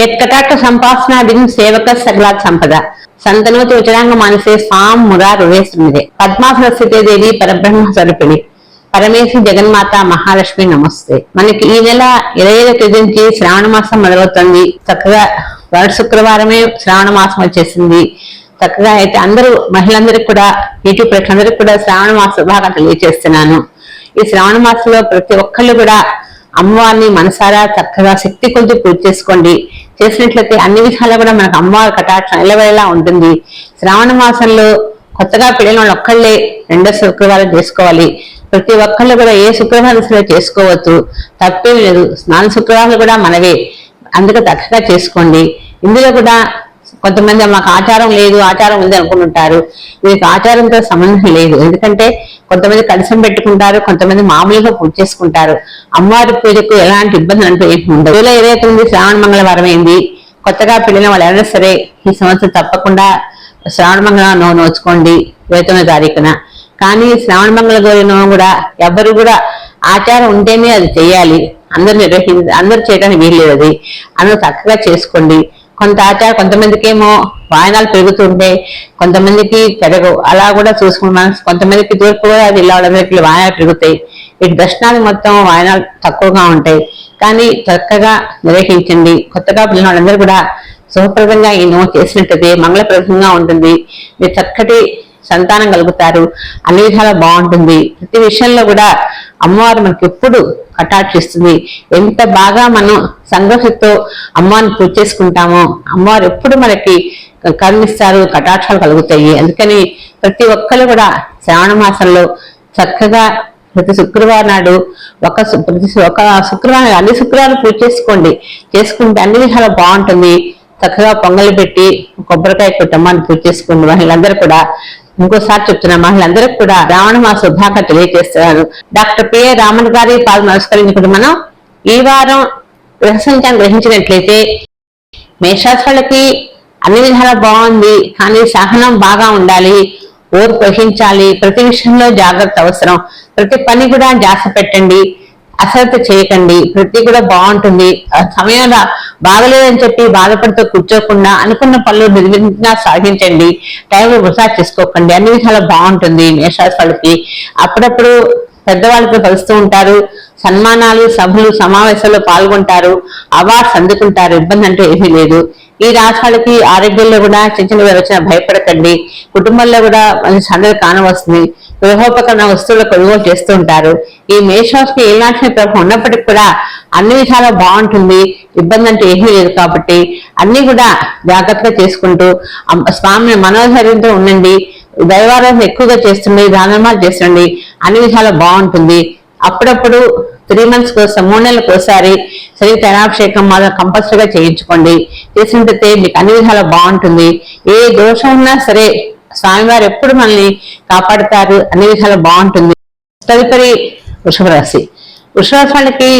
యత్కటాక్ష సంపాసనాదిం సేవక సకలాత్ సంపద. సంతనోతి ఉచరాంగ మానసే స్వాం మురా శ్రీమిదే పద్మాసన స్థితే దేవి పరబ్రహ్మ స్వరూపిణి. పరమేశ్వరి జగన్మాత మహాలక్ష్మి నమస్తే. మనకి ఈ నెల ఇరవై ఐదో తేదీ నుంచి శ్రావణ మాసం మొదలవుతుంది. చక్కగా వర శుక్రవారమే శ్రావణ మాసం వచ్చేసింది. చక్కగా అయితే అందరూ మహిళలందరికీ కూడా యూట్యూబ్ ప్రేక్షకులందరికీ కూడా శ్రావణ మాస శుభాగా తెలియజేస్తున్నాను. ఈ శ్రావణ మాసంలో ప్రతి ఒక్కళ్ళు కూడా అమ్మవారిని మనసారా చక్కగా శక్తి కొద్ది పూజ చేసుకోండి. చేసినట్లయితే అన్ని విధాలా కూడా మనకు అమ్మవారి కటాక్షం నిలబడేలా ఉంటుంది. శ్రావణ మాసంలో కొత్తగా పెళ్ళిన వాళ్ళు ఒక్కళ్ళే రెండో శుక్రవారం చేసుకోవాలి. ప్రతి ఒక్కళ్ళు కూడా ఏ శుక్రవారం సరే చేసుకోవచ్చు తప్పేం లేదు. స్నాన శుక్రవారాలు కూడా మనవే. అందుకే చక్కగా చేసుకోండి. ఇందులో కూడా కొంతమంది మాకు ఆచారం లేదు ఆచారం ఉంది అనుకుంటుంటారు. వీరికి ఆచారంతో సంబంధం లేదు. ఎందుకంటే కొంతమంది కలసం పెట్టుకుంటారు కొంతమంది మామూలుగా పూజ చేసుకుంటారు. అమ్మవారి పూజకు ఎలాంటి ఇబ్బంది అంటూ ఏమి ఉండదు జూలై ఇరవై తొమ్మిది శ్రావణ మంగళవారం అయింది కొత్తగా పెళ్ళిన వాళ్ళు ఎవరైనా సరే ఈ సంవత్సరం తప్పకుండా శ్రావణ మంగళం నో నోచుకోండి ఇరవై తొమ్మిది తారీఖున. కానీ శ్రావణ మంగళ గౌరి నోము కూడా ఎవరు కూడా ఆచారం ఉంటేనే అది చేయాలి. అందరు నిర్వహించి అందరు చేయడానికి వీల్లేదు అది. అందరూ చక్కగా చేసుకోండి. కొంత ఆచారం కొంతమందికి ఏమో వాయనాలు పెరుగుతుంటే కొంతమందికి పెరగవు. అలా కూడా చూసుకున్నాం. కొంతమందికి తూర్పు కూడా అది ఇలా వాయనాలు పెరుగుతాయి. వీటి దర్శనాలు మొత్తం వాయనాలు తక్కువగా ఉంటాయి. కానీ చక్కగా నిర్వహించండి. కొత్తగా పిల్లల వాళ్ళందరూ కూడా శుభప్రదంగా ఈ నో చేసినట్టయితే మంగళప్రదంగా ఉంటుంది. మీరు చక్కటి సంతానం కలుగుతారు. అన్ని విధాలా బాగుంటుంది. ప్రతి విషయంలో కూడా అమ్మవారు మనకి ఎప్పుడు కటాక్షిస్తుంది ఎంత బాగా మనం సంఘర్షతో అమ్మవారిని పూజ చేసుకుంటామో అమ్మవారు ఎప్పుడు మనకి కరుణిస్తారు కటాక్షాలు కలుగుతాయి. అందుకని ప్రతి ఒక్కరు కూడా శ్రావణ మాసంలో చక్కగా ప్రతి శుక్రవారం నాడు ఒక ప్రతి ఒక శుక్రవారం అన్ని శుక్రవారం పూజ చేసుకోండి. చేసుకుంటే అన్ని విధాలు బాగుంటుంది. చక్కగా పొంగలి పెట్టి కొబ్బరికాయ కుటుంబాన్ని పూజ చేసుకోండి. మహిళలందరూ కూడా ఇంకోసారి చెప్తున్నా మహిళలందరికీ కూడా రావణ మాస శుభాక తెలియజేస్తున్నారు. డాక్టర్ పిఏ రామన్ గారి పాలు నమస్కరించుకుంటూ మనం ఈ వారం గ్రహ గ్రహించినట్లయితే మేషాసులకి అన్ని విధాలా బాగుంది కానీ సహనం బాగా ఉండాలి ఓర్పు వహించాలి ప్రతి విషయంలో జాగ్రత్త అవసరం. ప్రతి పని కూడా జాస పెట్టండి. అశ్రద్ధ చేయకండి ప్రతి కూడా బాగుంటుంది. సమయంలో బాగలేదని చెప్పి బాధపడుతూ కూర్చోకుండా అనుకున్న పనులు నిర్విఘ్నంగా సాగించండి. టైం వృధా చేసుకోకండి. అన్ని విధాలా బాగుంటుంది మేషరాశి వాళ్ళకి అప్పుడప్పుడు పెద్దవాళ్ళతో కలుస్తూ ఉంటారు. సన్మానాలు సభలు సమావేశాల్లో పాల్గొంటారు. అవార్డ్స్ అందుకుంటారు. ఇబ్బంది అంటే ఏమీ లేదు. ఈ రాష్ట్రాలకి ఆరోగ్యంలో కూడా చిన్న చిన్న వచ్చిన భయపడకండి. కుటుంబంలో కూడా మంచి సందడి కానవస్తుంది. గృహోపకరణ వస్తువులు కొనుగోలు చేస్తూ ఉంటారు ఈ మేషాస్కి ఏనాటి ప్రభావం ఉన్నప్పటికీ కూడా అన్ని విధాలా బాగుంటుంది. ఇబ్బంది అంటే ఏమీ లేదు కాబట్టి అన్ని కూడా జాగ్రత్తగా చేసుకుంటూ స్వామిని మనోధైర్యంతో ఉండండి. దైవారాధన ఎక్కువగా చేస్తుండే దానమాలు చేస్తుండే అన్ని విధాలా బాగుంటుంది. అప్పుడప్పుడు త్రీ మంత్స్ కోసం మూడు నెలలకు ఒకసారి శరీర తైలాభిషేకం మాత్రం కంపల్సరీగా చేయించుకోండి. చేసినట్టయితే మీకు అన్ని విధాలా బాగుంటుంది. ఏ దోషం ఉన్నా సరే స్వామివారు ఎప్పుడు మనల్ని కాపాడుతారు అన్ని విధంగా బాగుంటుంది. తదుపరి వృషభ రాశి. వృషభ రాశి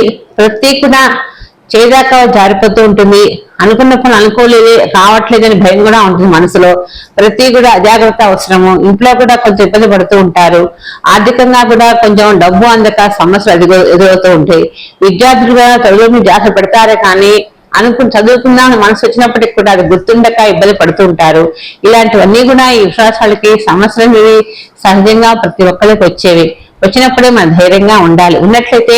చేదాకా జారిపోతూ ఉంటుంది. అనుకున్న పని అనుకోలేదు కావట్లేదని భయం కూడా ఉంటుంది మనసులో. ప్రతి కూడా అజాగ్రత్త అవసరము. ఇంట్లో కూడా కొంచెం ఇబ్బంది పడుతూ ఉంటారు. ఆర్థికంగా కూడా కొంచెం డబ్బు అందక సమస్యలు ఎదుగు ఎదురవుతూ ఉంటాయి. విద్యార్థులు కూడా చదువు జాగ్రత్త పెడతారే కానీ అనుకుని చదువుకుందామని మనసు వచ్చినప్పటికి కూడా అది గుర్తుండక ఇబ్బంది పడుతూ ఉంటారు. ఇలాంటివన్నీ కూడా ఈ విశ్వాసాలకి సమస్యలు సహజంగా ప్రతి ఒక్కరికి వచ్చేవి. వచ్చినప్పుడే మనం ధైర్యంగా ఉండాలి. ఉన్నట్లయితే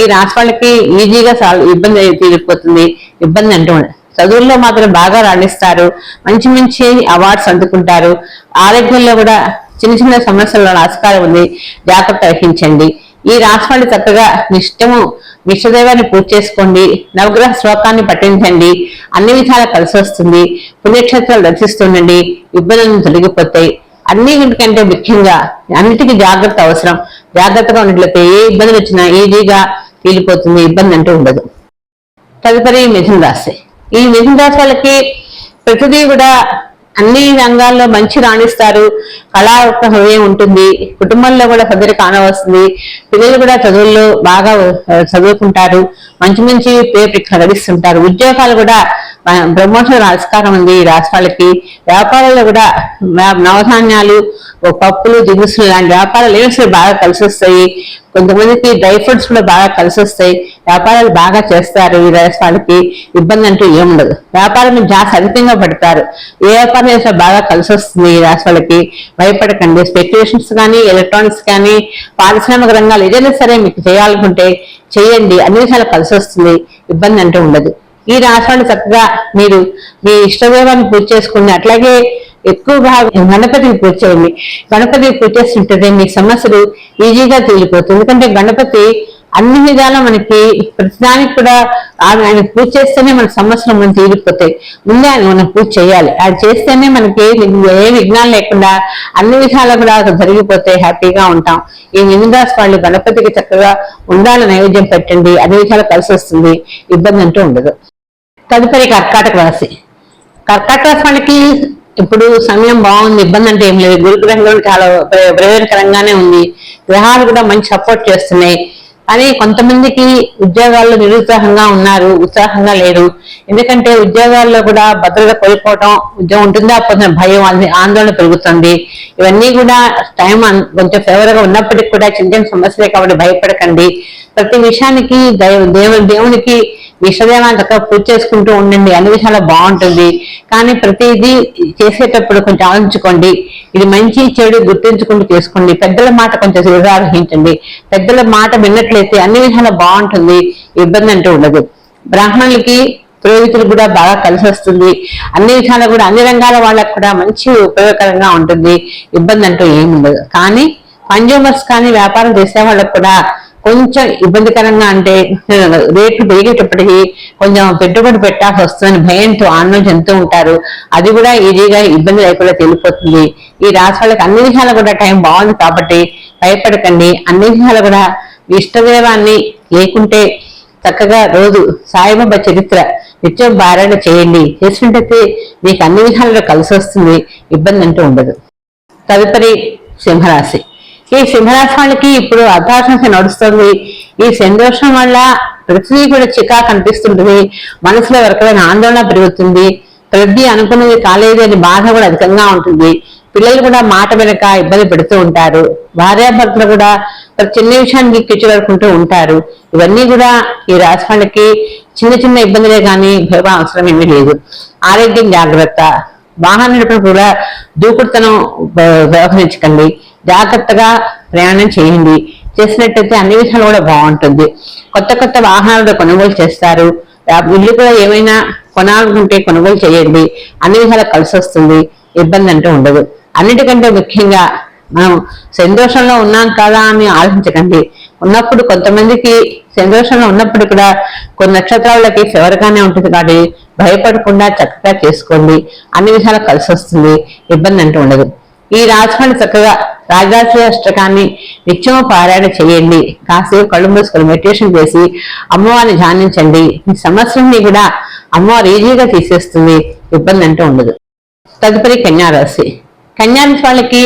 ఈ రాష్ట్రాలకి వాళ్ళకి ఈజీగా ఇబ్బంది తీరిపోతుంది. ఇబ్బంది అంటూ చదువుల్లో మాత్రం బాగా రాణిస్తారు. మంచి మంచి అవార్డ్స్ అందుకుంటారు. ఆరోగ్యంలో కూడా చిన్న చిన్న సమస్యల ఆస్కారం ఉంది. జాగ్రత్త వహించండి. ఈ రాశివాళ్ళు చక్కగా నిష్టము విశ్వదైవాన్ని పూజ చేసుకోండి నవగ్రహ శ్లోకాన్ని పఠించండి అన్ని విధాలా కలిసి వస్తుంది పుణ్యక్షేత్రాలు రచిస్తుండండి ఇబ్బందులను తొలగిపోతాయి. అన్నిటికంటే ముఖ్యంగా అన్నిటికీ జాగ్రత్త అవసరం. జాగ్రత్తగా ఉన్నట్లయితే ఏ ఇబ్బందులు వచ్చినా ఈజీగా తీలిపోతుంది ఇబ్బంది అంటూ ఉండదు. తదుపరి మిథున రాశి ఈ మిథున రాశి వాళ్ళకి ప్రతిదీ కూడా అన్ని రంగాల్లో మంచి రాణిస్తారు. కళా యొక్క హృదయం ఉంటుంది. కుటుంబంలో కూడా సదరి కానవస్తుంది. పిల్లలు కూడా చదువుల్లో బాగా చదువుకుంటారు. మంచి మంచి పేరు గడిస్తుంటారు ఉద్యోగాలు కూడా ప్రమోషన్ ఆస్కారం ఉంది ఈ రాష్ట్ర వాళ్ళకి వ్యాపారాల్లో కూడా నవధాన్యాలు పప్పులు దిగుసులు లాంటి వ్యాపారాలు ఏమి బాగా కలిసి వస్తాయి కొంతమందికి డ్రై ఫ్రూట్స్ కూడా బాగా కలిసి వస్తాయి వ్యాపారాలు బాగా చేస్తారు. ఈ రాష్ట్రాలకి ఇబ్బంది అంటూ ఏముండదు వ్యాపారం మీద అధికంగా పడతారు. ఏ వ్యాపారం చేసినా బాగా కలిసి వస్తుంది ఈ రాష్ట్రాలకి భయపడకండి. స్పెక్యులేషన్స్ కానీ ఎలక్ట్రానిక్స్ కానీ పారిశ్రామిక రంగాలు ఏదైనా సరే మీకు చేయాలనుకుంటే చేయండి. అన్ని విషయాలు కలిసి వస్తుంది ఇబ్బంది అంటూ ఉండదు. ఈ రాష్ట్రాన్ని చక్కగా మీరు మీ ఇష్టదేవాన్ని పూజ చేసుకుని అట్లాగే ఎక్కువగా గణపతిని పూజ చేయండి. గణపతికి పూజ చేస్తుంటే మీ సమస్యలు ఈజీగా తీరిపోతుంది ఎందుకంటే గణపతి అన్ని విధాలా మనకి ప్రతిదానికి కూడా ఆయన పూజ చేస్తేనే మన సమస్యలు మనం తీరిపోతాయి. ముందే ఆయన మనం పూజ చేయాలి. అది చేస్తేనే మనకి ఏ విఘ్నాలు లేకుండా అన్ని విధాలు కూడా జరిగిపోతే హ్యాపీగా ఉంటాం. ఈ నిమిదాస్ వాళ్ళు గణపతికి చక్కగా ఉండాల నైవేద్యం పెట్టండి అన్ని విధాలు కలిసి వస్తుంది. ఇబ్బంది అంటూ ఉండదు. తదుపరి కర్కాటక రాశి. కర్కాటక రాశి వాళ్ళకి ఇప్పుడు సమయం బాగుంది ఇబ్బంది అంటే ఏం లేదు. గురు గ్రహంలో చాలా ప్ర- ప్రయోజనకరంగానే ఉంది. గ్రహాలు కూడా మంచి సపోర్ట్ చేస్తున్నాయి. కానీ కొంతమందికి ఉద్యోగాల్లో నిరుత్సాహంగా ఉన్నారు ఉత్సాహంగా లేరు. ఎందుకంటే ఉద్యోగాల్లో కూడా భద్రత కోల్పోవటం ఉద్యోగం ఉంటుందా పొందిన భయం ఆందోళన పెరుగుతుంది. ఇవన్నీ కూడా టైం కొంచెం ఫేవర్గా ఉన్నప్పటికీ కూడా చిన్న చిన్న సమస్యలే కాబట్టి భయపడకండి. ప్రతి విషయానికి దైవ- దేవు దేవునికి విషదేవాన్ని చక్కగా పూజ చేసుకుంటూ ఉండండి. అన్ని విషయాలు బాగుంటుంది. కానీ ప్రతిదీ చేసేటప్పుడు కొంచెం ఆలోచించుకోండి. ఇది మంచి చెడు గుర్తించుకుంటూ చేసుకోండి. పెద్దల మాట కొంచెం నిర్వహించండి పెద్దల మాట విన్నట్లయితే అన్ని విషయాలు బాగుంటుంది. ఇబ్బంది అంటూ ఉండదు. బ్రాహ్మణులకి పురోహితులు కూడా బాగా కలిసి వస్తుంది. అన్ని విషయాలు కూడా అన్ని రంగాల వాళ్ళకు కూడా మంచి ఉపయోగకరంగా ఉంటుంది. ఇబ్బంది అంటూ ఏమి ఉండదు. కానీ కన్జ్యూమర్స్ కానీ వ్యాపారం చేసే వాళ్ళకు కూడా కొంచెం ఇబ్బందికరంగా అంటే రేట్లు పెరిగేటప్పటికి కొంచెం పెట్టుబడి పెట్టాల్సి వస్తుందని భయంతో ఆనందం చెందుతూ ఉంటారు. అది కూడా ఈజీగా ఇబ్బంది లేకుండా తెలిపోతుంది. ఈ రాశి వాళ్ళకి అన్ని విషయాలు కూడా టైం బాగుంది కాబట్టి భయపడకండి. అన్ని విషయాలు కూడా ఇష్టదేవాన్ని లేకుంటే చక్కగా రోజు సాయిబాబా చరిత్ర నిత్యం పారాయణ చేయండి. చేసినట్టయితే మీకు అన్ని విధాలుగా కలిసి వస్తుంది. ఇబ్బంది అంటూ ఉండదు. తదుపరి సింహరాశి. ఈ సింహరాశి వాళ్ళకి ఇప్పుడు అర్ధాశంస నడుస్తుంది. ఈ సంతోషం వల్ల ప్రతిదీ కూడా చికా కనిపిస్తుంటుంది. మనసులో ఎవరికైనా ఆందోళన పెరుగుతుంది. ప్రతి అనుకున్నది కాలేదు అని బాధ కూడా అధికంగా ఉంటుంది. పిల్లలు కూడా మాట వెనక ఇబ్బంది పెడుతూ ఉంటారు. భార్యాభర్తలు కూడా ప్రతి చిన్న విషయానికి కిచ్చుకుంటూ ఉంటారు. ఇవన్నీ కూడా ఈ రాశి వాళ్ళకి చిన్న చిన్న ఇబ్బందులే కానీ భయం అవసరం ఏమీ లేదు. ఆరోగ్యం జాగ్రత్త. వాహనం నడిపినప్పుడు కూడా దూకుడుతనం వ్యవహరించకండి. జాగ్రత్తగా ప్రయాణం చేయండి. చేసినట్టయితే అన్ని విషయాలు కూడా బాగుంటుంది. కొత్త కొత్త వాహనాలు కొనుగోలు చేస్తారు. ఇల్లు కూడా ఏమైనా కొనాలనుకుంటే కొనుగోలు చేయండి. అన్ని విషయాలు కలిసి వస్తుంది. ఇబ్బంది అంటూ ఉండదు. అన్నిటికంటే ముఖ్యంగా మనం సంతోషంలో ఉన్నాం కదా అని ఆలోచించకండి. ఉన్నప్పుడు కొంతమందికి సంతోషంలో ఉన్నప్పుడు కూడా కొన్ని నక్షత్రాలకి ఫేవర్గానే ఉంటుంది కాబట్టి భయపడకుండా చక్కగా చేసుకోండి. అన్ని విషయాలు కలిసి వస్తుంది. ఇబ్బంది అంటూ ఉండదు. ఈ రాజమండ్రి చక్కగా రాజరాజ అష్టకాన్ని నిత్యం పారాయణ చేయండి. కాసేపు కళ్ళు మూసుకొని మెడిటేషన్ చేసి అమ్మవారిని ధ్యానించండి. మీ సమస్యల్ని కూడా అమ్మవారు ఈజీగా తీసేస్తుంది. ఇబ్బంది అంటూ ఉండదు. తదుపరి కన్యారాశి. కన్యారాశి వాళ్ళకి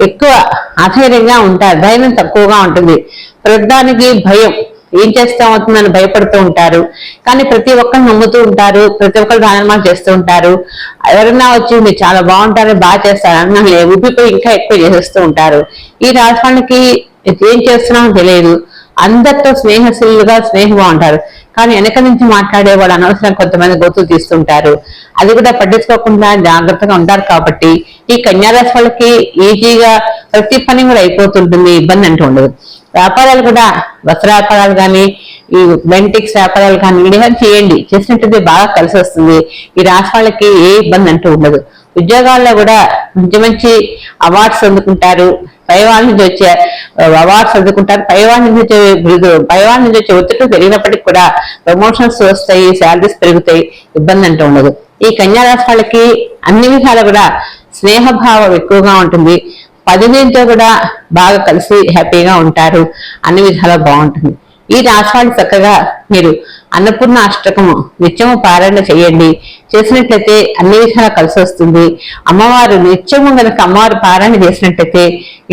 ఎక్కువ అధైర్యంగా ఉంటారు. ధైర్యం తక్కువగా ఉంటుంది. వృద్ధానికి భయం. ఏం చేస్తాం అవుతుందని భయపడుతూ ఉంటారు. కానీ ప్రతి ఒక్కరు నమ్ముతూ ఉంటారు. ప్రతి ఒక్కరు దానమాలు చేస్తూ ఉంటారు. ఎవరన్నా వచ్చి మీరు చాలా బాగుంటారు బాగా చేస్తారు అన్న ఉబ్బిపోయి ఇంకా ఎక్కువ చేసేస్తూ ఉంటారు. ఈ రాశి ఏం చేస్తున్నామో తెలియదు. అందరితో స్నేహశీలుగా స్నేహంగా ఉంటారు. కానీ వెనక నుంచి మాట్లాడే వాళ్ళు అనవసరం కొంతమంది గొంతులు తీస్తుంటారు. అది కూడా పట్టించుకోకుండా జాగ్రత్తగా ఉంటారు కాబట్టి ఈ కన్యారాశి వాళ్ళకి ఈజీగా ప్రతి పని కూడా అయిపోతుంటుంది. ఇబ్బంది అంటూ ఉండదు. వ్యాపారాలు కూడా వస్త్ర వ్యాపారాలు కానీ ఈ బెంటిక్స్ వ్యాపారాలు కానీ ఏదైనా చేయండి. చేసినట్టయితే బాగా కలిసి వస్తుంది. ఈ రాశి వాళ్ళకి ఏ ఇబ్బంది అంటూ ఉండదు. ఉద్యోగాల్లో కూడా మంచి మంచి అవార్డ్స్ అందుకుంటారు. పైవాళ్ళ నుంచి వచ్చే అవార్డ్స్ అందుకుంటారు. పైవాళ్ళ నుంచి వచ్చే బిరుదు పైవాళ్ళ నుంచి వచ్చే ఒత్తిడి పెరిగినప్పటికీ కూడా ప్రమోషన్స్ వస్తాయి శాలరీస్ పెరుగుతాయి. ఇబ్బంది అంటూ ఉండదు. ఈ కన్యా రాష్ట్రాలకి వాళ్ళకి అన్ని విధాలు కూడా స్నేహభావం ఎక్కువగా ఉంటుంది. పదివేలతో కూడా బాగా కలిసి హ్యాపీగా ఉంటారు అన్ని విధాలా బాగుంటుంది. ఈ రాశివాళ్ళు చక్కగా మీరు అన్నపూర్ణ అష్టకము నిత్యము పారాయణ చేయండి. చేసినట్లయితే అన్ని విధాలా కలిసి వస్తుంది. అమ్మవారు నిత్యము కనుక అమ్మవారు పారాయణ చేసినట్లయితే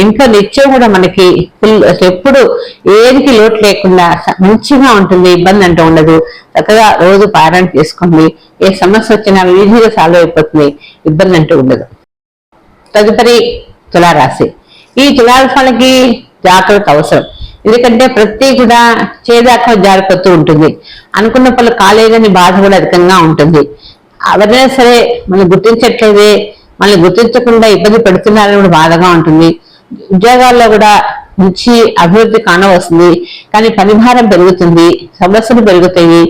ఇంట్లో నిత్యం కూడా మనకి ఫుల్ ఎప్పుడు ఏదికి లోటు లేకుండా మంచిగా ఉంటుంది ఇబ్బంది అంటూ ఉండదు. చక్కగా రోజు పారాయణ చేసుకోండి. ఏ సమస్య వచ్చినా ఈజీగా సాల్వ్ అయిపోతుంది. ఇబ్బంది అంటూ ఉండదు. తదుపరి తులారాశి. ఈ తులారాశి జాగ్రత్త అవసరం. ఎందుకంటే ప్రతి కూడా చేదాకా జారిపోతూ ఉంటుంది. అనుకున్న పనులు కాలేదని బాధ కూడా అధికంగా ఉంటుంది. ఎవరైనా సరే మనం గుర్తించట్లేదే మనల్ని గుర్తించకుండా ఇబ్బంది పెడుతున్నారని కూడా బాధగా ఉంటుంది. ఉద్యోగాల్లో కూడా మంచి అభివృద్ధి కానవస్తుంది. కానీ పనిభారం పెరుగుతుంది సమస్యలు పెరుగుతాయి.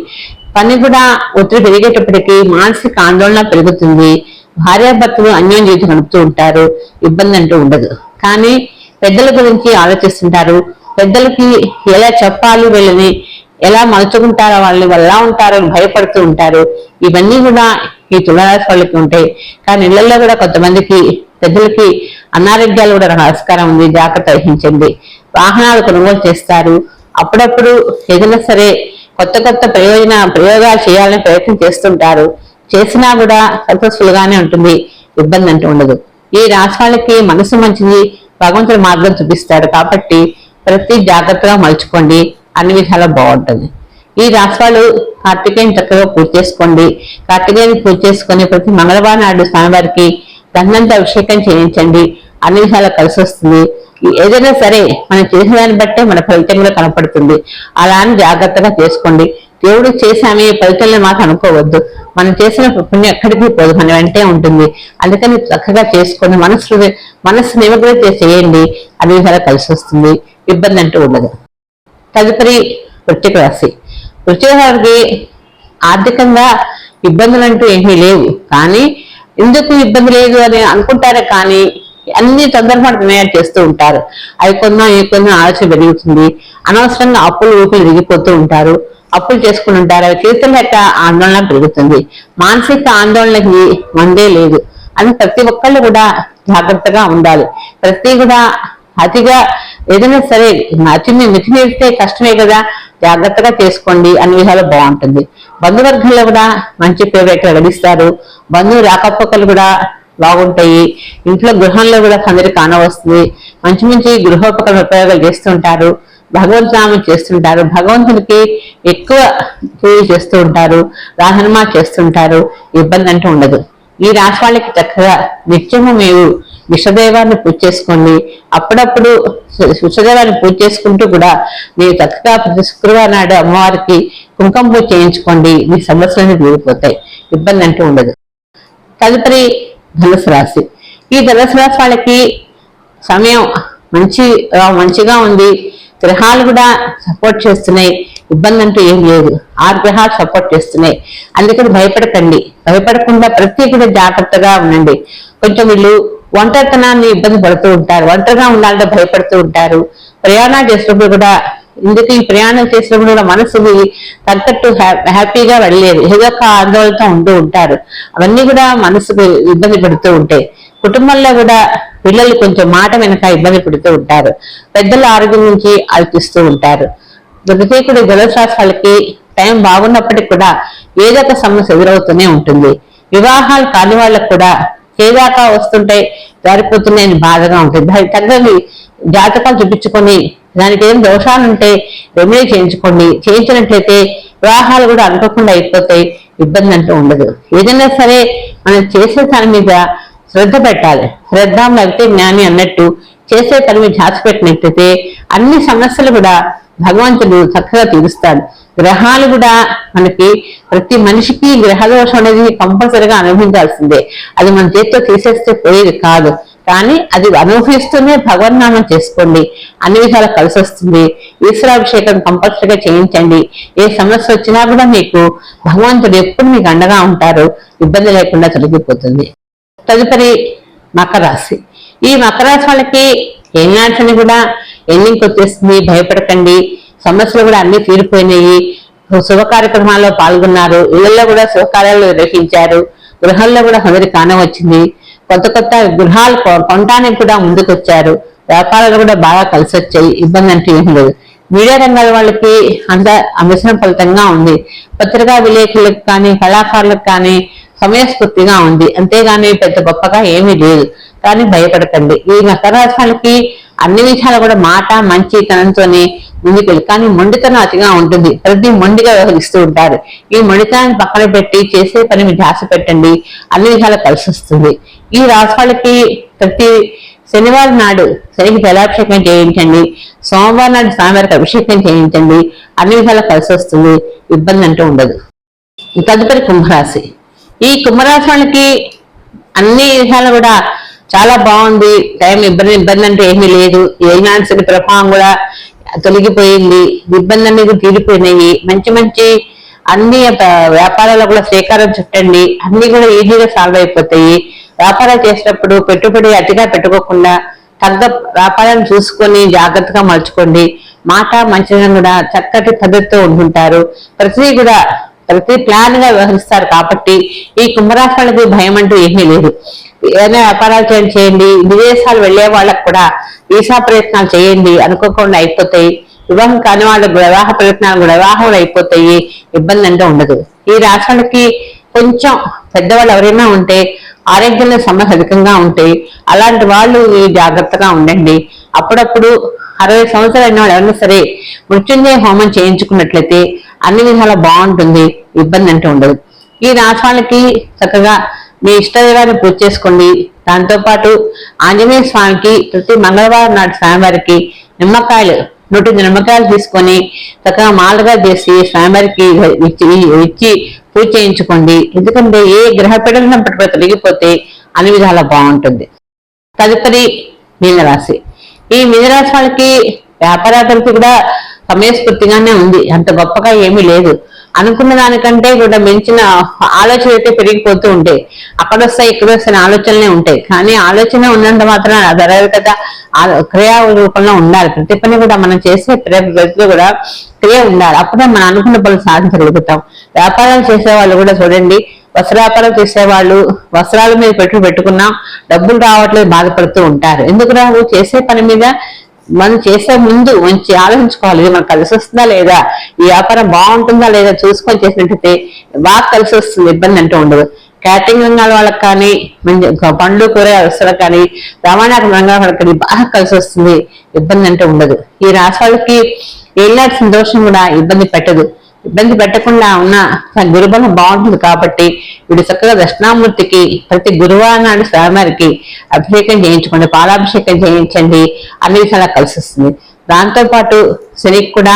పని కూడా ఒత్తిడి పెరిగేటప్పటికీ మానసిక ఆందోళన పెరుగుతుంది. భార్యాభర్తలు అన్యోన్య జీవితం నడుపుతూ ఉంటారు ఇబ్బంది అంటూ ఉండదు. కానీ పెద్దల గురించి ఆలోచిస్తుంటారు. పెద్దలకి ఎలా చెప్పాలి వీళ్ళని ఎలా మలుచుకుంటారో వాళ్ళని వాళ్ళు ఎలా ఉంటారో అని భయపడుతూ ఉంటారు. ఇవన్నీ కూడా ఈ తులారాశి వాళ్ళకి ఉంటాయి. కానీ ఇళ్ళలో కూడా కొంతమందికి పెద్దలకి అనారోగ్యాలు కూడా ఆస్కారం ఉంది జాగ్రత్త వహించండి. వాహనాలు కొనుగోలు చేస్తారు. అప్పుడప్పుడు ఏదైనా సరే కొత్త కొత్త ప్రయోజన ప్రయోగాలు చేయాలని ప్రయత్నం చేస్తుంటారు. చేసినా కూడా సక్సెస్ఫుల్ గానే ఉంటుంది. ఇబ్బంది అంటూ ఉండదు. ఈ రాశి వాళ్ళకి మనసు మంచిది భగవంతుడు మార్గం చూపిస్తాడు కాబట్టి ప్రతి జాగ్రత్తగా మలుచుకోండి. అన్ని విధాలా బాగుంటుంది. ఈ రాశి వాళ్ళు కార్తికేయని చక్కగా పూజ చేసుకోండి. కార్తికేయని పూజ చేసుకుని ప్రతి మంగళవారం నాడు స్వామివారికి గంధంతో అభిషేకం చేయించండి. అన్ని విధాలా కలిసి వస్తుంది ఏదైనా సరే మనం చేసిన దాన్ని బట్టే మన ఫలితం కూడా కనపడుతుంది. అలా అని జాగ్రత్తగా చేసుకోండి. దేవుడు చేసామే ఫలితాలను మాకు అనుకోవద్దు. మనం చేసిన పుణ్యం ఎక్కడికి పోదు మన వెంటే ఉంటుంది. అందుకని చక్కగా చేసుకొని మనసు మనసు నిమగ్నత చేయండి అది విధాలా కలిసి వస్తుంది. ఇబ్బంది అంటూ ఉండదు. తదుపరి వృత్తిక రాశి. వృత్తిక ఆర్థికంగా ఇబ్బందులు అంటూ ఏమీ లేవు. కానీ ఎందుకు ఇబ్బంది లేదు అని అనుకుంటారే కానీ అన్ని తొందరపాటు నిర్ణయాలు చేస్తూ ఉంటారు. అవి కొందాం ఏ కొందాం ఆలోచన పెరుగుతుంది. అనవసరంగా అప్పులు ఊపిలు దిగిపోతూ ఉంటారు. అప్పులు చేసుకుని ఉంటారు. అవి తీర్చలేక ఆందోళన పెరుగుతుంది. మానసిక ఆందోళనకి మందే లేదు. అని ప్రతి ఒక్కళ్ళు కూడా జాగ్రత్తగా ఉండాలి. ప్రతి కూడా అతిగా ఏదైనా సరే అతిని మితిమీరితే కష్టమే కదా. జాగ్రత్తగా చేసుకోండి అన్ని విధాలు బాగుంటుంది. బంధువర్గంలో కూడా మంచి పేరు గడిస్తారు? బంధువు రాకపోకలు కూడా బాగుంటాయి. ఇంట్లో గృహంలో కూడా సందడి కానవస్తుంది. మంచి మంచి గృహోపకరణ ఉపయోగాలు చేస్తుంటారు. భగవంతనామం చేస్తుంటారు. భగవంతునికి ఎక్కువ పూజ చేస్తూ ఉంటారు. రాహనుమా చేస్తుంటారు. ఇబ్బంది అంటూ ఉండదు. ఈ రాశి వాళ్ళకి చక్కగా నిత్యము మీరు విషదేవాన్ని పూజ చేసుకోండి. అప్పుడప్పుడు విషదేవాన్ని పూజ చేసుకుంటూ కూడా మీరు చక్కగా ప్రతి శుక్రవారం నాడు అమ్మవారికి కుంకుమ పూజ చేయించుకోండి. మీ సమస్యలన్నీ తీరిపోతాయి ఇబ్బంది అంటూ ఉండదు. తదుపరి ధనుసు రాశి. ఈ ధనుసు రాశి వాళ్ళకి సమయం మంచి మంచిగా ఉంది. గ్రహాలు కూడా సపోర్ట్ చేస్తున్నాయి. ఇబ్బంది అంటూ ఏం లేదు. ఆరు గ్రహాలు సపోర్ట్ చేస్తున్నాయి. అందుకని భయపడకండి. భయపడకుండా ప్రతి కూడా జాగ్రత్తగా ఉండండి. కొంచెం వీళ్ళు ఒంటరితనాన్ని ఇబ్బంది పడుతూ ఉంటారు. ఒంటరిగా ఉండాలంటే భయపడుతూ ఉంటారు. ప్రయాణాలు చేసినప్పుడు కూడా ఇందుకు ఈ ప్రయాణం చేసినప్పుడు కూడా మనసుకి తగ్గట్టు హ్యాపీగా వెళ్ళలేదు. ఏదో ఒక ఆందోళనతో ఉంటూ ఉంటారు. అవన్నీ కూడా మనసుకు ఇబ్బంది పెడుతూ ఉంటాయి. కుటుంబంలో కూడా పిల్లలు కొంచెం మాట వెనక ఇబ్బంది పెడుతూ ఉంటారు. పెద్దల ఆరోగ్యం నుంచి ఆలోచిస్తూ ఉంటారు. దుర్గతీకుడి జలశాస్త్రాలకి టైం బాగున్నప్పటికి కూడా ఏదో ఒక సమస్య ఎదురవుతూనే ఉంటుంది. వివాహాలు కాని వాళ్ళకు కూడా చేదాకా వస్తుంటే జారిపోతున్నాయని బాధగా ఉంటుంది. తగ్గని జాతకాలు చూపించుకొని దానికి ఏం దోషాలు ఉంటే రెమెడీ చేయించుకోండి. చేయించినట్లయితే వివాహాలు కూడా అనుకోకుండా అయిపోతాయి ఇబ్బంది అంటూ ఉండదు. ఏదైనా సరే మనం చేసే దాని మీద శ్రద్ధ పెట్టాలి. శ్రద్ధ లేకపోతే జ్ఞాని అన్నట్టు చేసే పని మీద ధ్యాస పెట్టినట్లయితే అన్ని సమస్యలు కూడా భగవంతుడు చక్కగా తీరుస్తాడు. గ్రహాలు కూడా మనకి ప్రతి మనిషికి గ్రహదోషం అనేది కంపల్సరిగా అనుభవించాల్సిందే. అది మన చేతితో తీసేస్తే పోయేది కాదు. కానీ అది అనుభవిస్తూనే భగవన్నామం చేసుకోండి. అన్ని విధాలు కలిసి వస్తుంది ఈశ్వరాభిషేకం కంపల్సరీగా చేయించండి. ఏ సమస్య వచ్చినా కూడా మీకు భగవంతుడు ఎప్పుడు మీకు అండగా ఉంటారు. ఇబ్బంది లేకుండా తొలగిపోతుంది. తదుపరి మకర రాశి. ఈ మకర రాశి వాళ్ళకి ఏనాటిని కూడా ఎండింగ్ వచ్చేస్తుంది భయపడకండి. సమస్యలు కూడా అన్ని తీరిపోయినాయి. శుభ కార్యక్రమాల్లో పాల్గొన్నారు. ఇళ్ళలో కూడా శుభకార్యాలు నిర్వహించారు. గృహాల్లో కూడా అందరి కానం వచ్చింది. కొత్త కొత్త గృహాలు కొనటానికి కూడా ముందుకొచ్చారు. వ్యాపారాలు కూడా బాగా కలిసి వచ్చాయి ఇబ్బంది అంటే ఏం లేదు. మీడియా రంగాల వాళ్ళకి అంత అమిశ్రమ ఫలితంగా ఉంది. పత్రికా విలేకరులకు కానీ కళాకారులకు కానీ సమయస్ఫూర్తిగా ఉంది. అంతేగాని పెద్ద గొప్పగా ఏమీ లేదు. కానీ భయపడకండి. ఈ మకర రాష్ట్రాలకి అన్ని విషయాలు కూడా మాట మంచి తనంతోనే ముందుకెళ్ళి. కానీ మొండితనం అతిగా ఉంటుంది. ప్రతి మొండిగా వ్యవహరిస్తూ ఉంటారు. ఈ మొండితనాన్ని పక్కన పెట్టి చేసే పని మీ ధ్యాస పెట్టండి. అన్ని విధాలు కలిసి వస్తుంది. ఈ రాష్ట్రాలకి ప్రతి శనివారం నాడు శనికి జలాభిషేకం చేయించండి. సోమవారం నాడు స్వామివారికి అభిషేకం చేయించండి. అన్ని విధాలు కలిసి వస్తుంది. ఇబ్బంది అంటూ ఉండదు. తదుపరి కుంభరాశి. ఈ కుంభరాశి వాళ్ళకి అన్ని విధాలు కూడా చాలా బాగుంది. టైం ఇబ్బంది ఇబ్బంది అంటే ఏమీ లేదు. ఏనాన్సరి ప్రభావం కూడా తొలగిపోయింది ఇబ్బంది అనేది తీరిపోయినాయి. మంచి మంచి అన్ని వ్యాపారాలు కూడా శ్రీకారం చుట్టండి. అన్ని కూడా ఈజీగా సాల్వ్ అయిపోతాయి. వ్యాపారాలు చేసినప్పుడు పెట్టుబడి అతిగా పెట్టుకోకుండా తగ్గ వ్యాపారాన్ని చూసుకొని జాగ్రత్తగా మలుచుకోండి. మాట మంచిగా కూడా చక్కటి పద్ధతితో ఉంటుంటారు. ప్రతిదీ కూడా ప్రతి ప్లాన్గా వ్యవహరిస్తారు కాబట్టి ఈ కుంభరాశి వాళ్ళకి భయం అంటూ ఏమీ లేదు. ఏదైనా వ్యాపారాలు చేయండి చేయండి. విదేశాలు వెళ్ళే వాళ్ళకు కూడా వీసా ప్రయత్నాలు చేయండి. అనుకోకుండా అయిపోతాయి. వివాహం కాని వాళ్ళకు వివాహ ప్రయత్నాలు కూడా అయిపోతాయి. ఇబ్బంది అంటే ఉండదు. ఈ రాష్ట్రాలకి కొంచెం పెద్దవాళ్ళు ఎవరైనా ఉంటే ఆరోగ్యంలో సమస్య అధికంగా ఉంటాయి. అలాంటి వాళ్ళు ఈ జాగ్రత్తగా ఉండండి. అప్పుడప్పుడు అరవై సంవత్సరాలు అయిన వాళ్ళు ఎవరైనా సరే మృత్యుంజయ హోమం చేయించుకున్నట్లయితే అన్ని విధాలా బాగుంటుంది ఇబ్బంది అంటే ఉండదు. ఈ రాశి చక్కగా మీ ఇష్టదేవాన్ని పూజ చేసుకోండి. దాంతో పాటు ఆంజనేయ స్వామికి ప్రతి మంగళవారం నాడు స్వామివారికి నిమ్మకాయలు నూట నిమ్మకాయలు తీసుకొని చక్కగా మాలగా చేసి స్వామివారికి ఇచ్చి ఇచ్చి పూజ చేయించుకోండి. ఎందుకంటే ఏ గ్రహ పీడనప్పటికీ తొలగిపోతే అన్ని విధాలా బాగుంటుంది. తదుపరి మీనరాశి. ఈ మీనరాశి వాళ్ళకి వ్యాపారాభివృద్ధి కూడా సమయస్ఫూర్తిగానే ఉంది. అంత గొప్పగా ఏమీ లేదు. అనుకున్న దానికంటే కూడా మించిన ఆలోచన అయితే పెరిగిపోతూ ఉంటాయి అక్కడ వస్తాయి ఇక్కడ వస్తాయి ఆలోచనలే ఉంటాయి. కానీ ఆలోచన ఉన్నంత మాత్రం జరగదు కదా. క్రియా రూపంలో ఉండాలి. ప్రతి పని కూడా మనం చేసే ప్రతి ప్రతిలో కూడా క్రియ ఉండాలి. అప్పుడే మనం అనుకున్న పనులు సాధించగలుగుతాం. వ్యాపారాలు చేసే వాళ్ళు కూడా చూడండి. వస్త్ర వ్యాపారం చేసేవాళ్ళు వస్త్రాల మీద పెట్టుబడి పెట్టుకున్నాం డబ్బులు రావట్లేదు బాధపడుతూ ఉంటారు. ఎందుకు రావు? చేసే పని మీద మనం చేసే ముందు మంచి ఆలోచించుకోవాలి. ఇది మనకు కలిసి వస్తుందా లేదా? ఈ వ్యాపారం బాగుంటుందా లేదా? చూసుకొని చేసినట్టయితే బాగా కలిసి వస్తుంది. ఇబ్బంది అంటూ ఉండదు. క్యాటరింగ్ రంగాల వాళ్ళకి కానీ మంచి పండ్లు కూర వస్తువులకు కానీ రవాణా రంగాల వాళ్ళకి కానీ బాగా కలిసి వస్తుంది. ఇబ్బంది అంటూ ఉండదు. ఈ రాశి వాళ్ళకి ఏళ్ళ సంతోషం కూడా ఇబ్బంది పెట్టదు. ఇబ్బంది పెట్టకుండా ఉన్న తన గురుబలం బాగుంటుంది కాబట్టి వీడు చక్కగా దక్షిణామూర్తికి ప్రతి గురువారం నాడు స్వామివారికి అభిషేకం చేయించుకోండి పాలాభిషేకం చేయించండి అన్ని విషయాలు కలిసి వస్తుంది దాంతో పాటు శనికి కూడా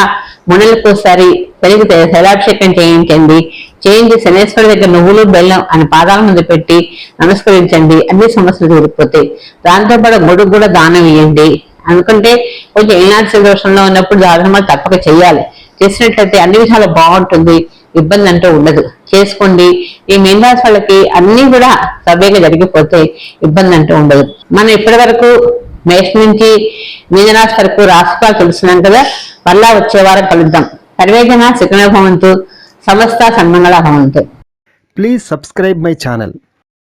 మునులకు ఒకసారి శనికి శైలాభిషేకం చేయించండి. చేయించి శనేశ్వరి దగ్గర నువ్వులు బెల్లం అని పాదాల ముందు పెట్టి నమస్కరించండి. అన్ని సమస్యలు తీరిపోతాయి దాంతోపాటు గుడికి గొడుగు కూడా దానం ఇవ్వండి అనుకుంటే కొంచెం ఏనాటి దోషంలో ఉన్నప్పుడు దాదాపు తప్పక చేయాలి చేసినట్లయితే అన్ని విధాలు బాగుంటుంది ఇబ్బంది అంటూ ఉండదు. చేసుకోండి. ఈ మీనరాశి వాళ్ళకి అన్ని కూడా సవ్యంగా జరిగిపోతే ఇబ్బంది అంటూ ఉండదు. మనం ఇప్పటి వరకు మేష నుంచి మీనరాశి వరకు రాశిఫలాలు తెలుసున్నాం కదా? మళ్ళా వచ్చే వారం కలుద్దాం. సర్వేజన శిఖర భవంతు. సమస్త సన్మంగళ భవంతు. Please subscribe my channel